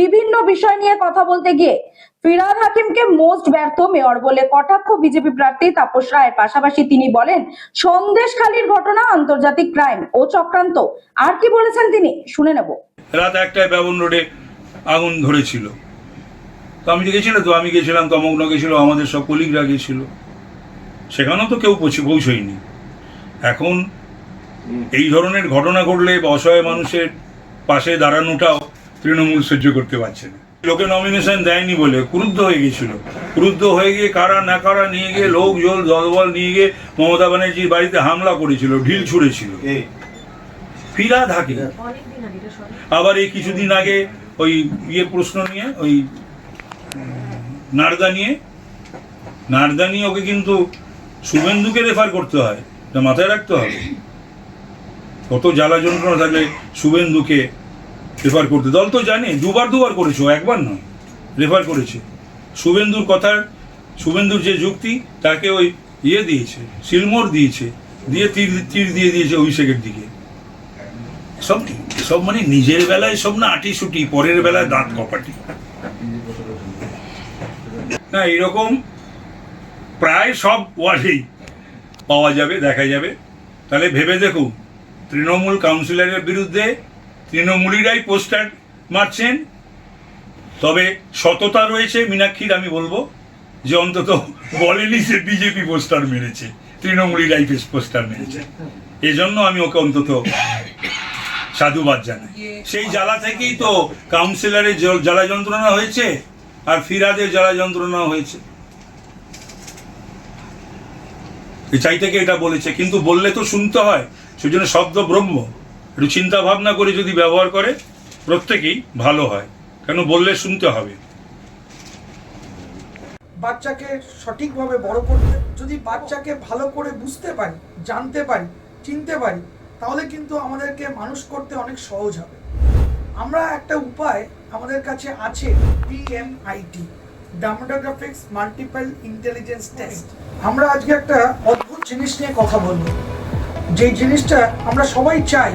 বিভিন্ন বিষয় নিয়ে কথা বলতে গিয়ে ফিরাদ হাকিমকে মোস্ট ব্যর্থ মেয়র বলে কটাক্ষ বিজেপি প্রার্থী তাপস রায়ের। পাশাপাশি তিনি বলেন, সন্দেশখালীর ঘটনা, আন্তর্জাতিক ক্রাইম ও চক্রান্ত। আর কি বলেছেন তিনি? শুনে নেব। রাত একটায় ব্যবন রোডে আগুন ধরেছিল। তো আমি গেছিলাম তো, আমি গেছিলাম, তমগ্ন গেছিল, আমাদের সব কলিগরা গেছিল। সেখানেও তো কেউ পৌঁছে পৌঁছয়নি। এখন এই ধরনের ঘটনা ঘটলে বা অসহায় মানুষের পাশে দাঁড়ানোটাও তৃণমূল সহ্য করতে পারছে না। লোকে নমিনেশন দেয়নি বলে ক্রুদ্ধ হয়ে গেছিল ক্রুদ্ধ হয়ে গিয়ে কারা না কারা নিয়ে গিয়ে লোক জল দলবল নিয়ে গিয়ে মমতা ব্যানার্জির বাড়িতে হামলা করেছিল ঢিল ছুঁড়েছিল। ফিরা থাকে। আবার এই কিছুদিন আগে ওই ইয়ে প্রশ্ন নিয়ে ওই নারদা নিয়ে নারদা নিয়ে ওকে কিন্তু শুভেন্দুকে রেফার করতে হয়। মাথায় রাখতে হবে। কত জ্বালা যন্ত্রণা থাকলে শুভেন্দুকে রেফার করতে। দল তো জানে, দুবার দুবার করেছে একবার নয় রেফার করেছে। শুভেন্দুর কথার, শুভেন্দুর যে যুক্তি, তাকে ওই ইয়ে দিয়েছে, সিলমোর দিয়েছে, দিয়ে তীর তীর দিয়ে দিয়েছে অভিষেকের দিকে। সব সব মানে নিজের বেলায় সব না আটি সুটি, পরের বেলায় দাঁত কপাটি। না এরকম প্রায় সব ওয়ার্ডেই পাওয়া যাবে, দেখা যাবে। তাহলে ভেবে দেখুন, তৃণমূল কাউন্সিলরের বিরুদ্ধে তৃণমূলীরাই পোস্টার মারছেন। তবে সততা রয়েছে মীনাক্ষীর, আমি বলব, যে অন্তত বলেনি সে বিজেপি পোস্টার মেরেছে, তৃণমূলীরাই পোস্টার মেরেছে। এজন্য আমি ওকে অন্তত সাধুবাদ জানাই। সেই জ্বালা থেকেই তো কাউন্সিলরের জ্বালা যন্ত্রণা হয়েছে, আর ফিরাদের জ্বালা যন্ত্রণা হয়েছে। চাই থেকে এটা বলেছে, কিন্তু বললে তো শুনতে হয়, সেজন্য শব্দ ব্রহ্ম একটু চিন্তা ভাবনা করে যদি ব্যবহার করে, প্রত্যেকেই ভালো হয়। কেন বললে শুনতে হবে। বাচ্চাকে সঠিকভাবে বড় করতে, যদি বাচ্চাকে ভালো করে বুঝতে পারি, জানতে পারি, চিনতে পারি, তাহলে কিন্তু আমাদেরকে মানুষ করতে অনেক সহজ হবে। আমরা একটা উপায় আমাদের কাছে আছে PMIT dermatoglyphics multiple intelligence test আমরা আজকে একটা অদ্ভুত জিনিস নিয়ে কথা বলব। যে জিনিসটা আমরা সবাই চাই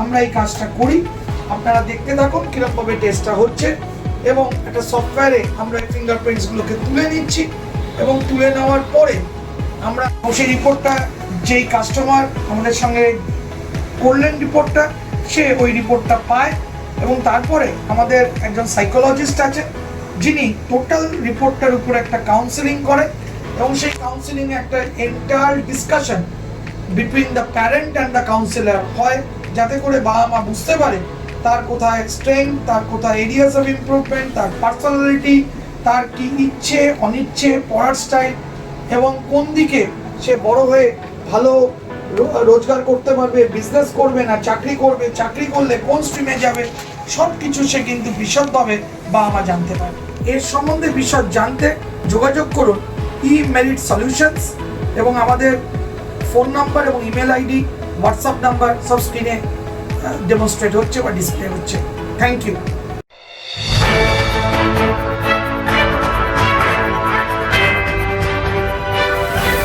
আমরা এই কাজটা করি। আপনারা দেখতে থাকুন কিরকমভাবে টেস্টটা হচ্ছে এবং একটা সফটওয়্যারে আমরা এই ফিঙ্গারপ্রিন্টসগুলোকে তুলে নিচ্ছি এবং তুলে নেওয়ার পরে আমরা সেই রিপোর্টটা যেই কাস্টমার আমাদের সঙ্গে করলেন রিপোর্টটা সে ওই রিপোর্টটা পায় এবং তারপরে আমাদের একজন সাইকোলজিস্ট আছে, যিনি টোটাল রিপোর্টটার উপর একটা কাউন্সেলিং করে এবং সেই কাউন্সেলিংয়ে একটা enter discussion between the parent and the counsellor হয়। যাতে করে বাবা মা বুঝতে পারে তার কোথায় স্ট্রেংথ তার কোথায় এরিয়াস অফ ইমপ্রুভমেন্ট তার পার্সোনালিটি তার কি ইচ্ছে, অনিচ্ছে, পড়ার স্টাইল এবং কোন দিকে সে বড় হয়ে ভালো রোজগার করতে পারবে বিজনেস করবে না, চাকরি করবে, চাকরি করলে কোন স্ট্রিমে যাবে সব কিছু সে কিন্তু বিশদভাবে বাবা মা জানতে পারে এর সম্বন্ধে বিশদ জানতে যোগাযোগ করুন ই মেরিট সলিউশনস এবং আমাদের ফোন নাম্বার এবং ইমেল আইডি হোয়াটসঅ্যাপ নাম্বার সব স্ক্রিনে ডেমনস্ট্রেট হচ্ছে বা ডিসপ্লে হচ্ছে। Thank you